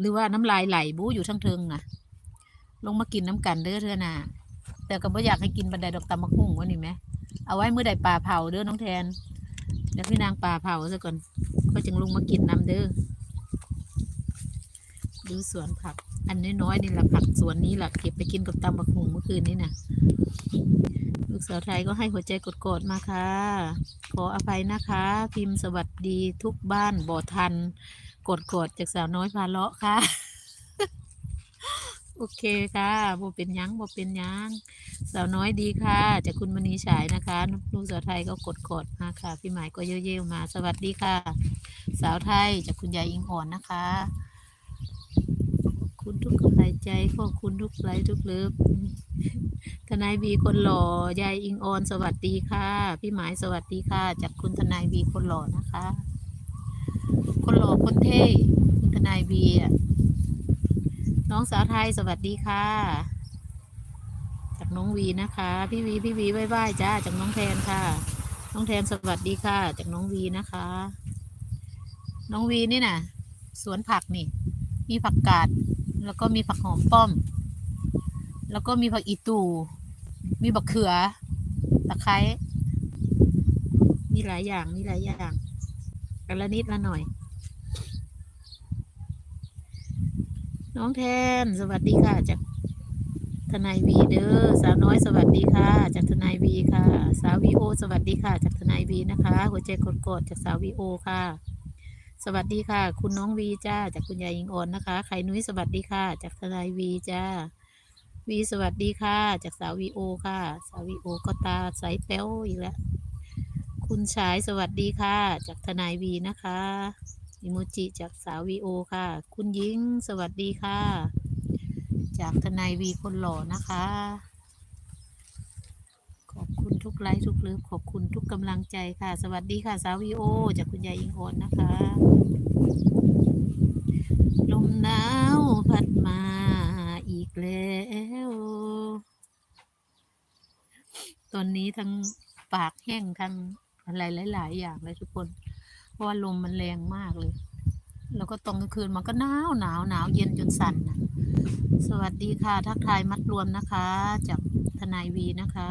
หรือว่าน้ำลายไหลบูอยู่ทั้งเทิงนะลงมากินน้ำกันเด้อเธอน่ะแต่ก็บ่อยากให้กินบันไดดอกตำมะหุ่งวะนี่ไหมเอาไว้เมื่อใดปลาเผาเด้อน้องแทนเดี๋ยวพี่นางปลาเผาซะก่อนก็จึงลงมากินน้ำเด้อดูสวนผัก อันน้อยๆนี่แหละผักสวนนี้แหละเก็บไปกินกับตำมะหุ่งเมื่อคืนนี้น่ะลูกสาวไทยก็ให้หัวใจกดๆมาค่ะ ขออภัยนะคะ พิมพ์สวัสดีทุกบ้านบ่ทัน กดกดจากสาวน้อยพาเลาะค่ะ โอเคค่ะบ่เป็นยังบ่เป็นยังสาวน้อยดีค่ะ จากคุณมณีฉายนะคะลูกสาวไทยก็กดกดมาค่ะ พี่หมายก็เย่ๆมา สวัสดีค่ะ สาวไทยจากคุณยายอิงอ่อนนะคะคุณทุกกำลังใจขอบคุณทุกไลค์ทุกเลิฟทนายบีคนหล่อยายอิงออนสวัสดีค่ะ พี่หมายสวัสดีค่ะ จากคุณทนายบีคนหล่อนะคะ คนหล่อคนเท่คุณทนายบีอะน้องสาวไทยสวัสดีค่ะ จากน้องวีนะคะ พี่วีพี่วีบายบายจ้าจากน้องแทนค่ะ น้องแทนสวัสดีค่ะ จากน้องวีนะคะ น้องวีนี่น่ะ สวนผักนี่ มีผักกาด แล้วก็มีผักหอมป้อม แล้วก็มีผักอีตู มีบักเขือ ตะไคร้มีหลายอย่างมีหลายอย่าง กันละนิดละหน่อย น้องแทน สวัสดีค่ะจากทนายวีเด้อสาวน้อยสวัสดีค่ะ จากทนายวีค่ะ สาววีโอ สวัสดีค่ะ จากทนายวีนะคะ หัวใจกดๆจากสาววีโอค่ะ สวัสดีค่ะ คุณน้องวีจ้า จากคุณยายยิงอ่อนนะคะไข่นุ้ยสวัสดีค่ะ จากทนายวีจ้าวีสวัสดีค่ะ จากสาววีโอค่ะ สาววีโอก็ตาใสแป้วอีกแล้ว คุณชายสวัสดีค่ะ จากทนายวีนะคะอิโมจิจากสาววีโอค่ะ คุณหญิงสวัสดีค่ะ จากทนายวีคนหล่อนะคะ ขอบคุณทุกไลค์ทุกเลิฟขอบคุณทุกกำลังใจค่ะ สวัสดีค่ะ สาววีโอ จากคุณยายอิงโอนนะคะ ลมหนาวพัดมาอีกแล้วตอนนี้ทั้งปากแห้งทั้ง อะไรหลาย ๆ อย่างเลยทุกคน เพราะว่าลมมันแรงมากเลย แล้วก็ตอนกลางคืนมันก็หนาวหนาวหนาวเย็นจนสั่นนะสวัสดีค่ะ ทักทายมัดรวมนะคะ จากทนายวีนะคะ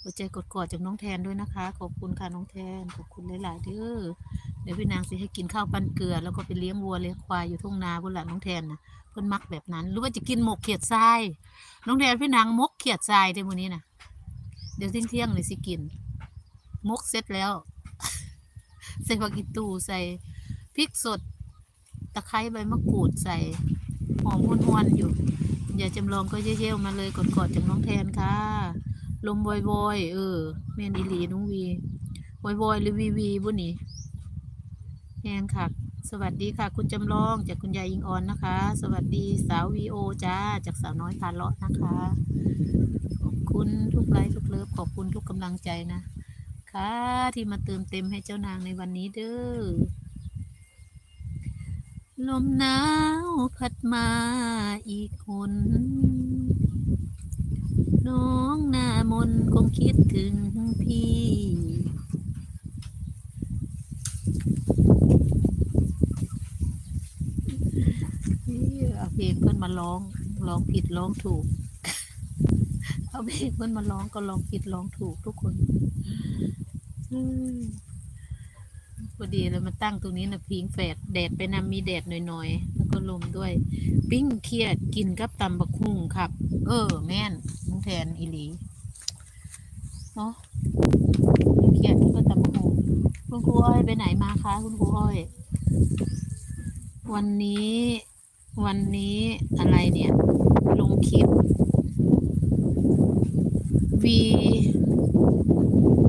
หัวใจกดกอดจากน้องแทนด้วยนะคะ ขอบคุณค่ะน้องแทน ขอบคุณหลายๆเด้อเดี๋ยวพี่นางสิให้กินข้าวปั้นเกลือ แล้วก็ไปเลี้ยงวัวเลี้ยงควายอยู่ทุ่งนาบนหลังน้องแทนนะเพิ่นมักแบบนั้น หรือว่าจะกินหมกเขียดทราย น้องแทนพี่นางมกเขียดทรายในมื้อนี้นะเดี๋ยวเที่ยงเที่ยงๆเลยสิกิน มกเสร็จแล้ว ใส่ผักอีตูใส่พริกสด ตะไคร้ใบมะกรูดใส่หอมหวนๆอยู่ อย่าจำลองก็เยี่ยๆมาเลยกดๆจากน้องแทนค่ะ ลมวอยๆเออแม่นอีหลีน้องวีวอยๆหรือวีวีบุนี่แหงค่ะ สวัสดีค่ะ คุณจำลองจากคุณยายยิงออนนะคะ สวัสดีสาววีโอจ้าจากสาวน้อยพาเลาะนะคะ ขอบคุณทุกไลค์ทุกเลิฟขอบคุณทุกกำลังใจนะ ค่ะที่มาเติมเต็มให้เจ้านางในวันนี้เด้อ ลมหนาวพัดมาอีกคนน้องหน้ามนคงคิดถึงพี่นี่เอาเพลงเพื่อนมาร้อง ร้องผิดร้องถูก เอาเพลงเพื่นมาร้องก็ร้องผิดร้องถูกทุกคนอืมพอดีเลยมาตั้งตรงนี้นะพิงแฝดแดดไปนำมีแดดหน่อยๆ แล้วก็ลมด้วย ปิ้งเครียดกินกับตำบักหุ่งครับ เออ แม่นน้งแทนอีหลีเนาะเครียดกินกับตำบักหุ่งคุณครูอ้อยไปไหนมาคะคุณครูอ้อย วันนี้ วันนี้อะไรเนี่ย ลงคลิป วี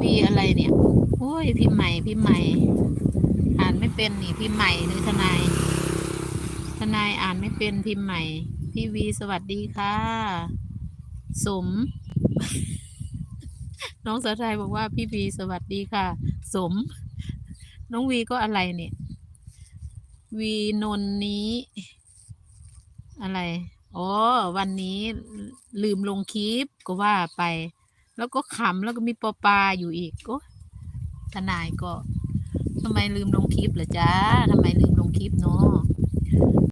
วีอะไรเนี่ย โอ้ยพิมใหม่พิมใหม่ อ่านไม่เป็นนี่พิมใหม่หรือทนาย ทนายอ่านไม่เป็นพิมใหม่ พี่วีสวัสดีค่ะ สม น้องสาวไทยบอกว่าพี่วีสวัสดีค่ะ สม น้องวีก็อะไรเนี่ย วีนนนี้ อะไรอ๋อวันนี้ลืมลงคลิปก็ว่าไป แล้วก็ขำแล้วก็มีปอปลาอยู่อีกโอ้ทนายก็ทำไมลืมลงคลิปเหรอจ๊ะทำไมลืมลงคลิปเนาะ